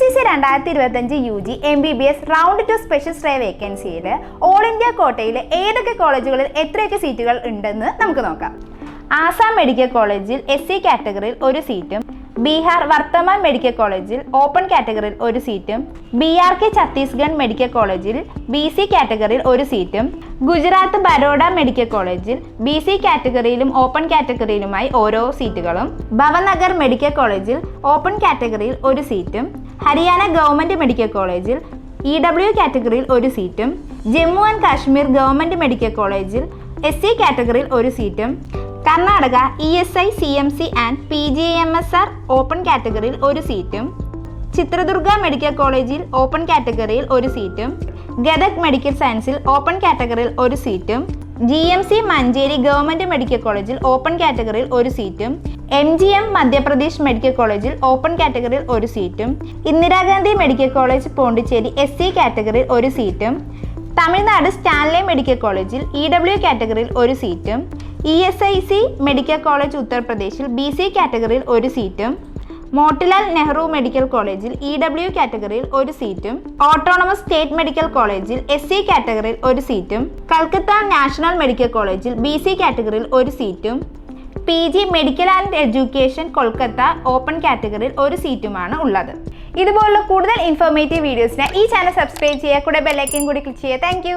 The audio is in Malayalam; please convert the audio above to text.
സി സി രണ്ടായിരത്തി ഇരുപത്തഞ്ച് U G M B B S round two special ശ്രേ വേക്കൻസിയിൽ ഓൾ ഇന്ത്യ കോട്ടയിൽ ഏതൊക്കെ കോളേജുകളിൽ എത്രയൊക്കെ സീറ്റുകൾ ഉണ്ടെന്ന് നമുക്ക് നോക്കാം. ആസാം മെഡിക്കൽ കോളേജിൽ എസ് സി കാറ്റഗറിയിൽ ഒരു സീറ്റും ബീഹാർ വർത്തമാൻ മെഡിക്കൽ കോളേജിൽ ഓപ്പൺ കാറ്റഗറിയിൽ ഒരു സീറ്റും B R K Chhattisgarh medical കോളേജിൽ ബി സി കാറ്റഗറിയിൽ ഒരു സീറ്റും ഗുജറാത്ത് ബരോഡ മെഡിക്കൽ കോളേജിൽ ബി സി കാറ്റഗറിയിലും ഓപ്പൺ കാറ്റഗറിയിലുമായി ഓരോ സീറ്റുകളും ഭവനഗർ മെഡിക്കൽ കോളേജിൽ ഓപ്പൺ കാറ്റഗറിയിൽ ഒരു സീറ്റും ഹരിയാന ഗവൺമെന്റ് മെഡിക്കൽ കോളേജിൽ ഇ ഡബ്ല്യു കാറ്റഗറിയിൽ ഒരു സീറ്റും Jammu and Kashmir government medical കോളേജിൽ എസ് സി കാറ്റഗറിയിൽ ഒരു സീറ്റും Karnataka E S I C M C and P G M S R open കാറ്റഗറിയിൽ ഒരു സീറ്റും ചിത്രദുർഗ മെഡിക്കൽ കോളേജിൽ ഓപ്പൺ കാറ്റഗറിയിൽ ഒരു സീറ്റും ഗദക് മെഡിക്കൽ സയൻസിൽ ഓപ്പൺ കാറ്റഗറിയിൽ ഒരു സീറ്റും G M C Manjeri government medical കോളേജിൽ ഓപ്പൺ കാറ്റഗറിയിൽ ഒരു സീറ്റും M G M Madhya Pradesh medical കോളേജിൽ ഓപ്പൺ കാറ്റഗറിയിൽ ഒരു സീറ്റും Indira Gandhi medical college Pondicherry S C കാറ്റഗറിയിൽ ഒരു സീറ്റും തമിഴ്നാട് സ്റ്റാൻലെ മെഡിക്കൽ കോളേജിൽ ഇ ഡബ്ല്യു കാറ്റഗറിയിൽ ഒരു സീറ്റും E S I C medical college ഉത്തർപ്രദേശിൽ ബി സി കാറ്റഗറിയിൽ ഒരു സീറ്റും മോട്ടിലാൽ നെഹ്റു മെഡിക്കൽ കോളേജിൽ ഇ ഡബ്ല്യു കാറ്റഗറിയിൽ ഒരു സീറ്റും ഓട്ടോണമസ് സ്റ്റേറ്റ് മെഡിക്കൽ കോളേജിൽ എസ് സി കാറ്റഗറിയിൽ ഒരു സീറ്റും കൽക്കത്ത നാഷണൽ മെഡിക്കൽ കോളേജിൽ ബി സി കാറ്റഗറിയിൽ ഒരു സീറ്റും P G medical and education Kolkata open കാറ്റഗറിയിൽ ഒരു സീറ്റുമാണ് ഉള്ളത്. ഇതുപോലുള്ള കൂടുതൽ ഇൻഫോർമേറ്റീവ് വീഡിയോസിന് ഈ ചാനൽ സബ്സ്ക്രൈബ് ചെയ്യുക. കൂടെ ബെല്ലൈക്കൻ കൂടി ക്ലിക്ക് ചെയ്യുക. താങ്ക്